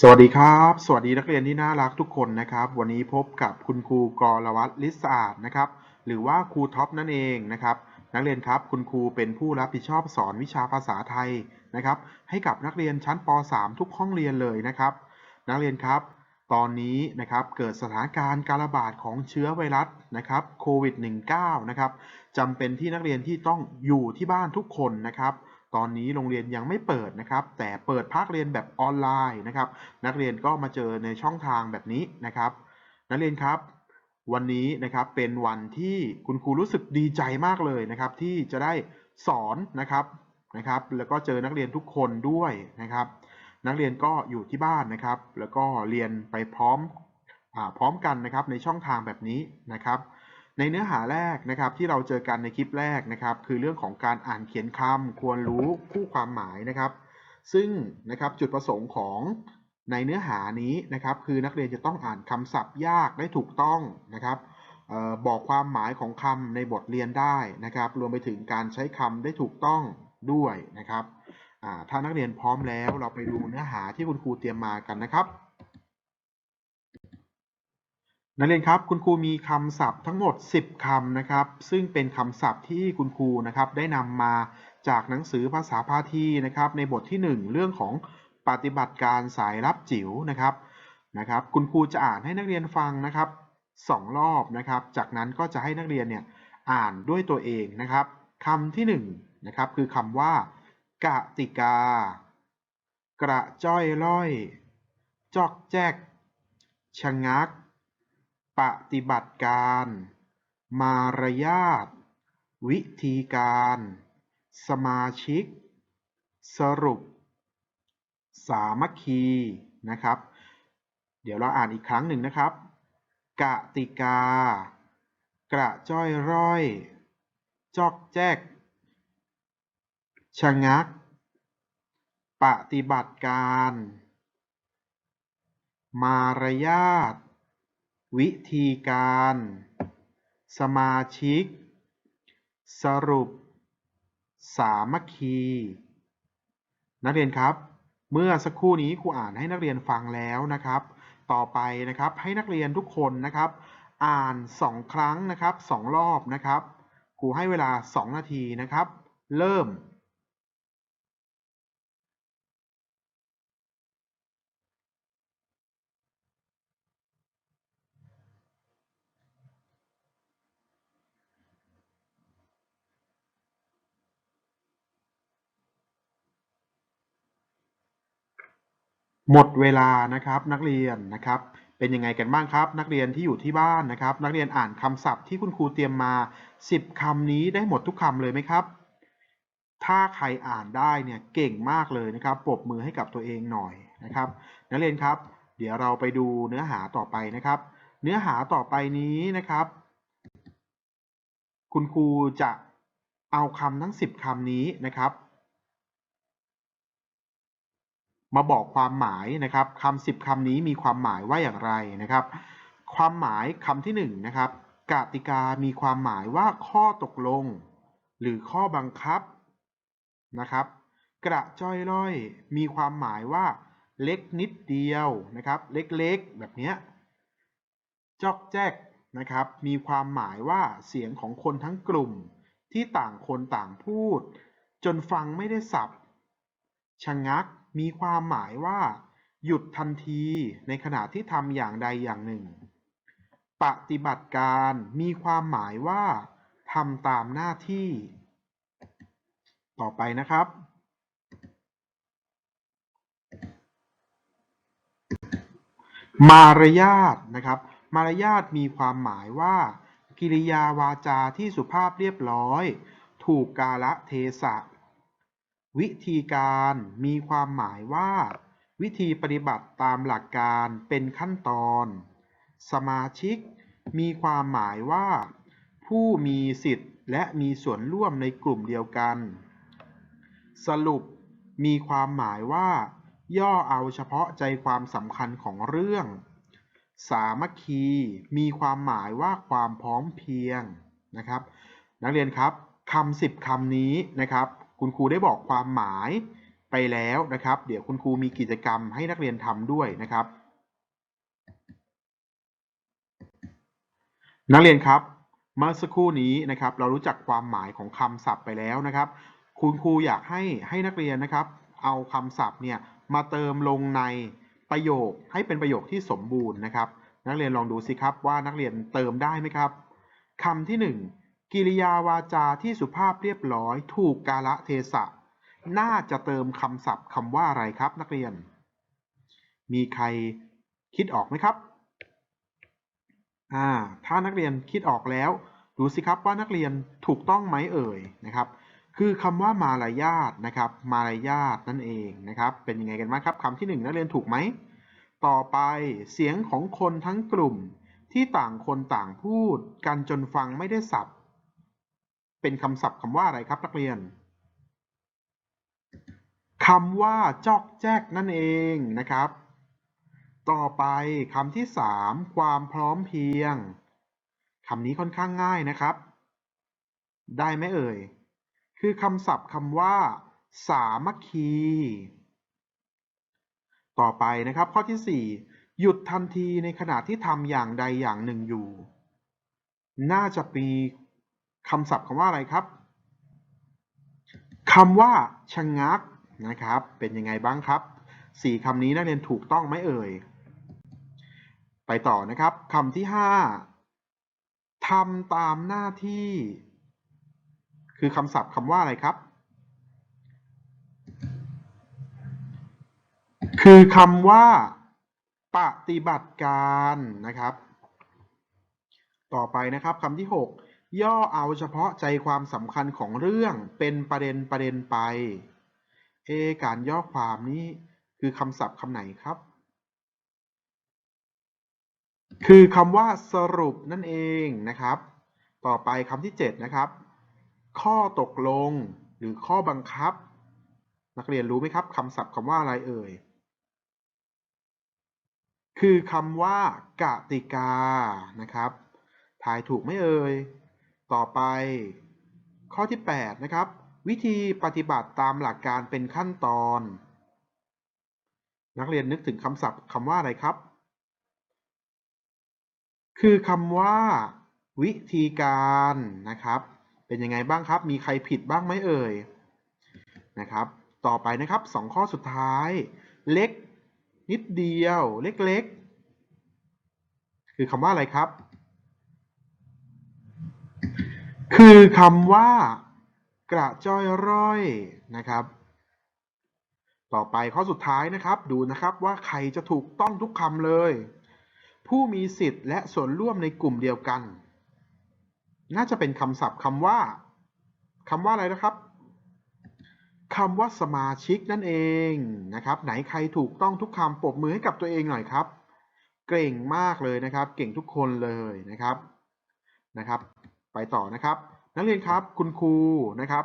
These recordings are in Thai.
สวัสดีครับ สวัสดีนักเรียนที่น่ารักทุกคนนะครับ วันนี้พบกับคุณครูกรวัตรลิศอาดนะครับ หรือว่าครูท็อปนั่นเองนะครับ นักเรียนครับคุณครูเป็นผู้รับผิดชอบสอนวิชาภาษาไทยนะครับ ให้กับนักเรียนชั้นป .3 ทุกห้องเรียนเลยนะครับ นักเรียนครับ ตอนนี้นะครับเกิดสถานการณ์การระบาดของเชื้อไวรัสนะครับโควิด -19 นะครับจำเป็นที่นักเรียนที่ต้องอยู่ที่บ้านทุกคนนะครับ ตอนนี้โรงเรียนยังไม่เปิดนะครับ แต่เปิดภาคเรียนแบบออนไลน์นะครับ นักเรียนก็มาเจอในช่องทางแบบนี้นะครับ นักเรียนครับ วันนี้นะครับเป็นวันที่คุณครูรู้สึกดีใจมากเลยนะครับ ที่จะได้สอนนะครับนะครับ แล้วก็เจอนักเรียนทุกคนด้วยนะครับ นักเรียนก็อยู่ที่บ้านนะครับ แล้วก็เรียนไปพร้อมอาพร้อมกันนะครับในช่องทางแบบนี้นะครับ ในเนื้อหาแรกนะครับที่เราเจอกันในคลิปแรกนะครับคือเรื่องของการอ่านเขียนคำควรรู้คู่ความหมายนะครับ ซึ่งนะครับจุดประสงค์ของในเนื้อหานี้นะครับคือนักเรียนจะต้องอ่านคำศัพท์ยากได้ถูกต้องนะครับออบอกความหมายของคำในบทเรียนได้นะครับ รวมไปถึงการใช้คำได้ถูกต้องด้วยนะครับถ้านักเรียนพร้อมแล้วเราไปดูเนื้อหาที่คุณครูเตรียมมากันนะครับ นักเรียนครับคุณครูมีคำศัพท์ทั้งหมด 10คำนะครับ ซึ่งเป็นคำศัพท์ที่คุณครูนะครับได้นำมาจากหนังสือภาษาพาทีนะครับ ในบทที่ 1 เรื่องของปฏิบัติการสายรับจิ๋วนะครับนะครับ คุณครูจะอ่านให้นักเรียนฟังนะครับสองรอบนะครับ จากนั้นก็จะให้นักเรียนเนี่ยอ่านด้วยตัวเองนะครับคำที่1นะครับคือคำว่ากติกา กระจ้อยล่อย จอกแจ๊กชะงัก ปฏิบัติการ มารยาท วิธีการ สมาชิก สรุป สามัคคีนะครับ เดี๋ยวเราอ่านอีกครั้งหนึ่งนะครับ กติกา กระจ้อยร่อย จอกแจ๊กชะงัก ปฏิบัติการ มารยาท วิธีการ สมาชิก สรุป สามัคคี นักเรียนครับ เมื่อสักครู่นี้ครูอ่านให้นักเรียนฟังแล้วนะครับ ต่อไปนะครับให้นักเรียนทุกคนนะครับ อ่าน2ครั้งนะครับ2รอบนะครับครูให้เวลา 2 นาทีนะครับ เริ่ม หมดเวลานะครับนักเรียนนะครับ เป็นยังไงกันบ้างครับ นักเรียนที่อยู่ที่บ้านนะครับ นักเรียนอ่านคำศัพท์ที่คุณครูเตรียมมา 10คำนี้ได้หมดทุกคำเลยไหมครับ ถ้าใครอ่านได้เนี่ยเก่งมากเลยนะครับปรบมือให้กับตัวเองหน่อยนะครับ นักเรียนครับ เดี๋ยวเราไปดูเนื้อหาต่อไปนะครับ เนื้อหาต่อไปนี้นะครับ คุณครูจะเอาคำทั้ง 10คำนี้นะครับ มาบอกความหมายนะครับคำสิบคำนี้มีความหมายว่าอย่างไรนะครับ ความหมายคำที่หนึ่งนะครับกติกามีความหมายว่าข้อตกลง หรือข้อบังคับนะครับ กระจ้อยร่อย มีความหมายว่า เล็กนิดเดียวนะครับ เล็กๆแบบนี้จอกแจ๊กนะครับ มีความหมายว่าเสียงของคนทั้งกลุ่ม ที่ต่างคนต่างพูด จนฟังไม่ได้สับชะงัก มีความหมายว่า หยุดทันทีในขณะที่ทำอย่างใดอย่างหนึ่ง ปฏิบัติการมีความหมายว่าทำตามหน้าที่ ต่อไปนะครับ มารยาทนะครับ มารยาทมีความหมายว่า กิริยาวาจาที่สุภาพเรียบร้อย ถูกกาละเทศะ วิธีการมีความหมายว่า วิธีปฏิบัติตามหลักการเป็นขั้นตอน สมาชิก มีความหมายว่า ผู้มีสิทธิ์และมีส่วนร่วมในกลุ่มเดียวกัน สรุป มีความหมายว่า ย่อเอาเฉพาะใจความสำคัญของเรื่อง สามัคคี มีความหมายว่าความพร้อมเพียงนะครับ นักเรียนครับคำสิบคำนี้นะครับ คุณครูได้บอกความหมายไปแล้วนะครับ เดี๋ยวคุณครูมีกิจกรรมให้นักเรียนทำด้วยนะครับ นักเรียนครับเมื่อสักครู่นี้นะครับ เรารู้จักความหมายของคำศัพท์ไปแล้วนะครับ คุณครูอยากให้ให้นักเรียนนะครับ เอาคำศัพท์เนี่ยมาเติมลงในประโยคให้เป็นประโยคที่สมบูรณ์นะครับ นักเรียนลองดูสิครับว่านักเรียนเติมได้ไหมครับคำที่หนึ่ง กิริยาวาจาที่สุภาพเรียบร้อยถูกกาละเทศะ น่าจะเติมคำศัพท์คำว่าอะไรครับนักเรียน มีใครคิดออกไหมครับ อ่า ถ้านักเรียนคิดออกแล้ว ดูสิครับว่านักเรียนถูกต้องไหมเอ่ยนะครับ คือคำว่ามารยาทนะครับ มารยาทนั่นเองนะครับ เป็นยังไงกันบ้างครับคำที่หนึ่งนักเรียนถูกไหม ต่อไปเสียงของคนทั้งกลุ่มที่ต่างคนต่างพูด กันจนฟังไม่ได้สับ เป็นคำศัพท์คำว่าอะไรครับนักเรียนคำว่าจอกแจ๊กนั่นเองนะครับ ต่อไปคำที่สามความพร้อมเพียงคำนี้ค่อนข้างง่ายนะครับ ได้ไหมเอ่ย คือคำศัพท์คำว่า สามัคคี ต่อไปนะครับข้อที่สี่หยุดทันทีในขณะที่ทำอย่างใดอย่างหนึ่งอยู่ น่าจะมี คำศัพท์คำว่าอะไรครับคำว่าชะงักนะครับ เป็นยังไงบ้างครับสี่คำนี้นักเรียนถูกต้องไหมเอ่ย ไปต่อนะครับคำที่ห้าทำตามหน้าที่ คือคำศัพท์คำว่าอะไรครับ คือคำว่า ปฏิบัติการนะครับ ต่อไปนะครับคำที่6 ย่อเอาเฉพาะใจความสำคัญของเรื่องเป็นประเด็นประเด็นไป เอ การย่อความนี้คือคำศัพท์คำไหนครับ คือคำว่าสรุปนั่นเองนะครับ ต่อไปคำที่ 7 นะครับ ข้อตกลงหรือข้อบังคับ นักเรียนรู้ไหมครับคำศัพท์คำว่าอะไรเอ่ย คือคำว่ากติกานะครับทายถูกไหมเอ่ย ต่อไป ข้อที่ 8 นะครับ วิธีปฏิบัติตามหลักการเป็นขั้นตอน นักเรียนนึกถึงคำศัพท์คำว่าอะไรครับ คือคำว่า วิธีการนะครับ เป็นยังไงบ้างครับ มีใครผิดบ้างไหมเอ่ยนะครับ ต่อไปนะครับสองข้อสุดท้าย เล็กนิดเดียว เล็กๆ คือคำว่าอะไรครับ คือคำว่า กระจ้อยร่อยนะครับ ต่อไปข้อสุดท้ายนะครับ ดูนะครับว่าใครจะถูกต้องทุกคำเลย ผู้มีสิทธิ์และส่วนร่วมในกลุ่มเดียวกัน น่าจะเป็นคำศัพท์คำว่าคำว่าอะไรนะครับคำว่าสมาชิกนั่นเองนะครับ ไหนใครถูกต้องทุกคำปรบมือให้กับตัวเองหน่อยครับ เก่งมากเลยนะครับ เก่งทุกคนเลยนะครับนะครับ ไปต่อนะครับ นักเรียนครับคุณครูนะครับ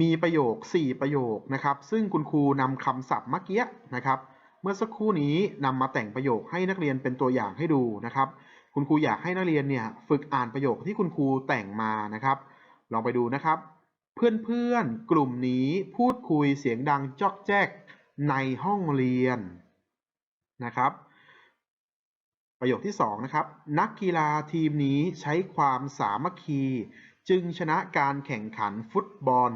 มีประโยค 4 ประโยคนะครับ ซึ่งคุณครูนำคำศัพท์เมื่อกี้นะครับ เมื่อสักครู่นี้นำมาแต่งประโยคให้นักเรียนเป็นตัวอย่างให้ดูนะครับ คุณครูอยากให้นักเรียนเนี่ยฝึกอ่านประโยคที่คุณครูแต่งมานะครับ ลองไปดูนะครับ เพื่อนๆกลุ่มนี้พูดคุยเสียงดังจอกแจ๊กในห้องเรียนนะครับ ประโยคที่สองนะครับนักกีฬาทีมนี้ใช้ความสามัคคี จึงชนะการแข่งขันฟุตบอล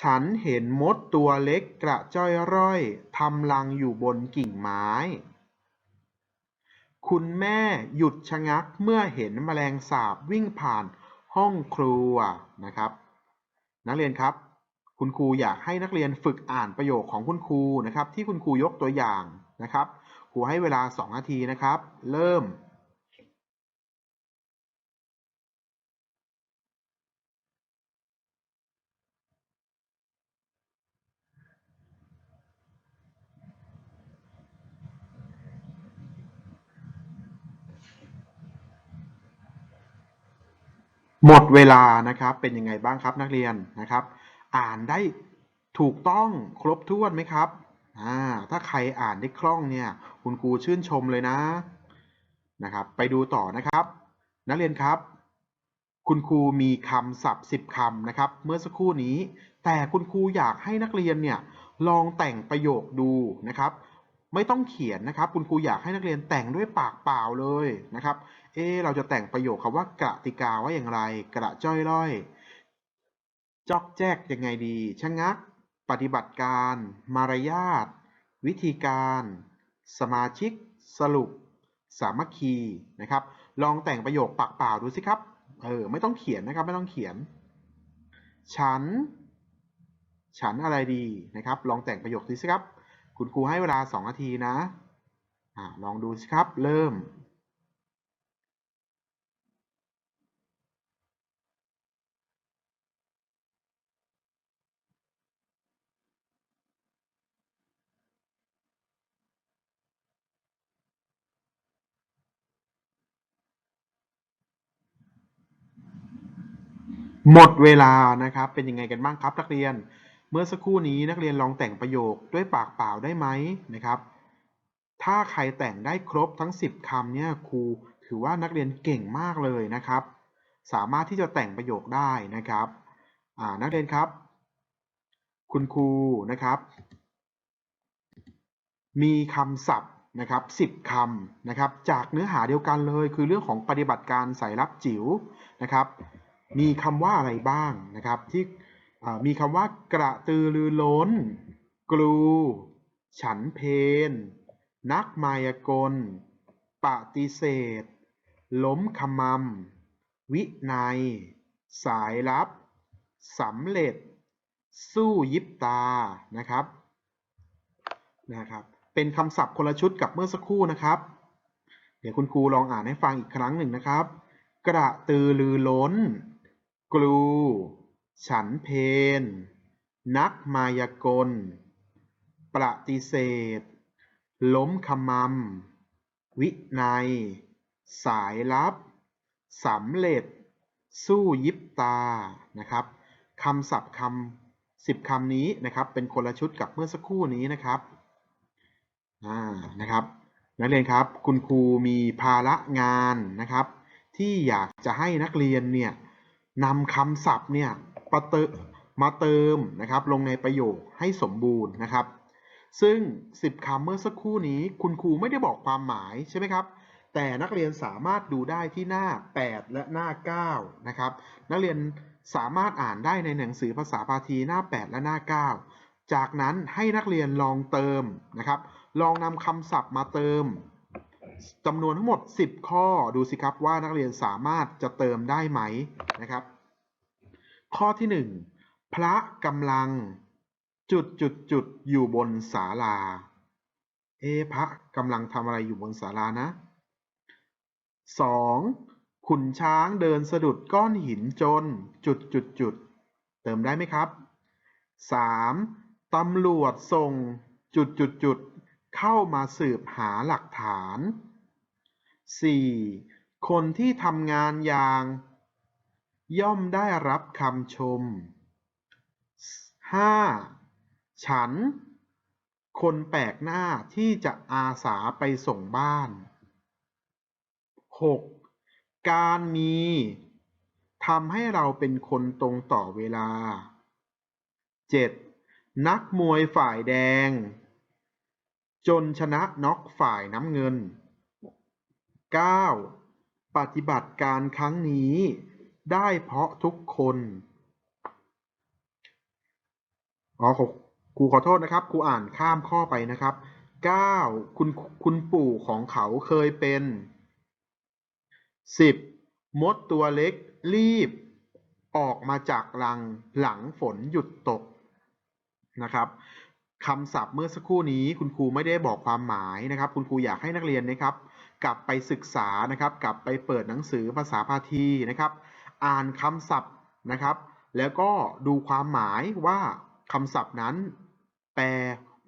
ฉันเห็นมดตัวเล็กกระจ้อยร่อยทำรังอยู่บนกิ่งไม้ คุณแม่หยุดชะงักเมื่อเห็นแมลงสาบวิ่งผ่านห้องครัวนะครับ นักเรียนครับ คุณครูอยากให้นักเรียนฝึกอ่านประโยคของคุณครูนะครับ ที่คุณครูยกตัวอย่างนะครับ ครูให้เวลา 2 นาทีนะครับ เริ่ม หมดเวลานะครับ เป็นยังไงบ้างครับนักเรียนนะครับ อ่านได้ถูกต้องครบถ้วนไหมครับ ถ้าใครอ่านได้คล่องเนี่ย คุณครูชื่นชมเลยนะ นะครับ ไปดูต่อนะครับ นักเรียนครับ คุณครูมีคำศัพท์สิบคำนะครับ เมื่อสักครู่นี้ แต่คุณครูอยากให้นักเรียนเนี่ยลองแต่งประโยคดูนะครับ ไม่ต้องเขียนนะครับ คุณครูอยากให้นักเรียนแต่งด้วยปากเปล่าเลยนะครับ เอเราจะแต่งประโยคคำว่ากระติกาว่าอย่างไร กระจ้อยร่อย จอกแจกยังไงดีชะงัก ปฏิบัติการ มารยาท วิธีการ สมาชิก สรุป สามัคคีนะครับ ลองแต่งประโยคปากเปล่าดูสิครับ เออ ไม่ต้องเขียนนะครับ ไม่ต้องเขียน ฉัน ฉันอะไรดีนะครับ ลองแต่งประโยคดูสิครับ คุณครูให้เวลา 2 นาทีนะ อ่า ลองดูสิครับ เริ่ม หมดเวลานะครับ เป็นยังไงกันบ้างครับนักเรียน เมื่อสักครู่นี้นักเรียนลองแต่งประโยคด้วยปากเปล่าได้ไหมนะครับ ถ้าใครแต่งได้ครบทั้ง 10คำเนี่ยครูถือว่านักเรียนเก่งมากเลยนะครับ สามารถที่จะแต่งประโยคได้นะครับนักเรียนครับ คุณครูนะครับ มีคำศัพท์นะครับ10คำนะครับ จากเนื้อหาเดียวกันเลย คือเรื่องของปฏิบัติการสายลับจิ๋วนะครับ มีคำว่าอะไรบ้างนะครับ ที่มีคำว่ากระตือรือร้น กลู ฉันเพนนักมายากล ปฏิเสธ ล้มขมำวินัย สายลับสำเร็จ สู้ยิบตานะครับนะครับ เป็นคำศัพท์คนละชุดกับเมื่อสักครู่นะครับ เดี๋ยวคุณครูลองอ่านให้ฟังอีกครั้งหนึ่งนะครับ กระตือรือร้น กลู ฉันเพนนักมายากล ปฏิเสธ ล้มขมำวินัย สายลับ สำเร็จ สู้ยิบตา นะครับคำศัพท์คำสิบคำนี้นะครับ เป็นคนละชุดกับเมื่อสักครู่นี้นะครับอ่านะครับนักเรียนครับ คุณครูมีภาระงานนะครับ ที่อยากจะให้นักเรียนเนี่ย นำคำศัพท์เนี่ยมาเติมมาเติมนะครับลงในประโยคให้สมบูรณ์นะครับ ซึ่ง 10คำเมื่อสักครู่นี้คุณครูไม่ได้บอกความหมายใช่ไหมครับ แต่นักเรียนสามารถดูได้ที่หน้า 8 และหน้า 9 นะครับ นักเรียนสามารถอ่านได้ในหนังสือภาษาพาทีหน้า 8 และหน้า 9 จากนั้นให้นักเรียนลองเติมนะครับ ลองนำคำศัพท์มาเติม จำนวนทั้งหมด 10 ข้อดูสิครับว่านักเรียนสามารถจะเติมได้ไหมนะครับ ข้อที่ 1 พระกำลังจุดจุดจุดอยู่บนศาลา เอพระกำลังทำอะไรอยู่บนศาลานะ 2. ขุนช้างเดินสะดุดก้อนหินจนจุดจุดจุดเติมได้ไหมครับ 3. ตำรวจส่งจุดจุดจุดเข้ามาสืบหาหลักฐาน 4. คนที่ทำงานอย่าง ย่อมได้รับคำชม 5. ฉัน คนแปลกหน้าที่จะอาสาไปส่งบ้าน 6. การมีทำให้เราเป็นคนตรงต่อเวลา 7. นักมวยฝ่ายแดง จนชนะน็อกฝ่ายน้ำเงิน 9. ปฏิบัติการครั้งนี้ ได้เพราะทุกคน อ๋อครูขอโทษนะครับครูอ่านข้ามข้อไปนะครับ 9. คุณคุณปู่ของเขาเคยเป็น 10. มดตัวเล็กรีบ ออกมาจากรังหลังฝนหยุดตกนะครับคำศัพท์เมื่อสักครู่นี้คุณครูไม่ได้บอกความหมายนะครับ คุณครูอยากให้นักเรียนนะครับ กลับไปศึกษานะครับ กลับไปเปิดหนังสือภาษาพาทีนะครับ อ่านคำศัพท์นะครับ แล้วก็ดูความหมายว่าคำศัพท์นั้น แปล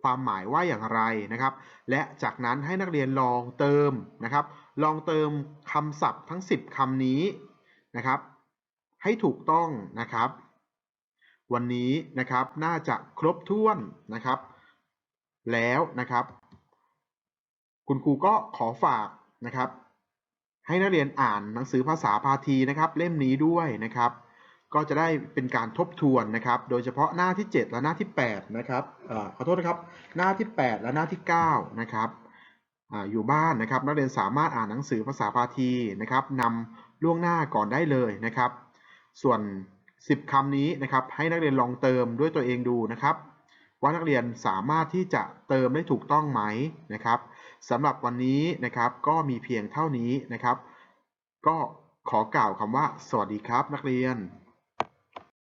ความหมายว่าอย่างไรนะครับ และจากนั้นให้นักเรียนลองเติมนะครับ ลองเติมคำศัพท์ทั้ง 10คำนี้นะครับ ให้ถูกต้องนะครับ วันนี้นะครับน่าจะครบถ้วนนะครับ แล้วนะครับ คุณครูก็ขอฝาก นะครับ ให้นักเรียนอ่านหนังสือภาษาพาทีนะครับ เล่มนี้ด้วยนะครับ ก็จะได้เป็นการทบทวนนะครับ โดยเฉพาะหน้าที่ 7 และหน้าที่ 8 นะครับอขอโทษนะครับ หน้าที่ 8 และหน้าที่ 9 นะครับออยู่บ้านนะครับ นักเรียนสามารถอ่านหนังสือภาษาพาทีนะครับนำล่วงหน้าก่อนได้เลยนะครับ ส่วน 10คำนี้นะครับ ให้นักเรียนลองเติมด้วยตัวเองดูนะครับ ว่านักเรียนสามารถที่จะเติมได้ถูกต้องไหมนะครับ สำหรับวันนี้นะครับก็มีเพียงเท่านี้นะครับ ก็ขอกล่าวคำว่า สวัสดีครับนักเรียน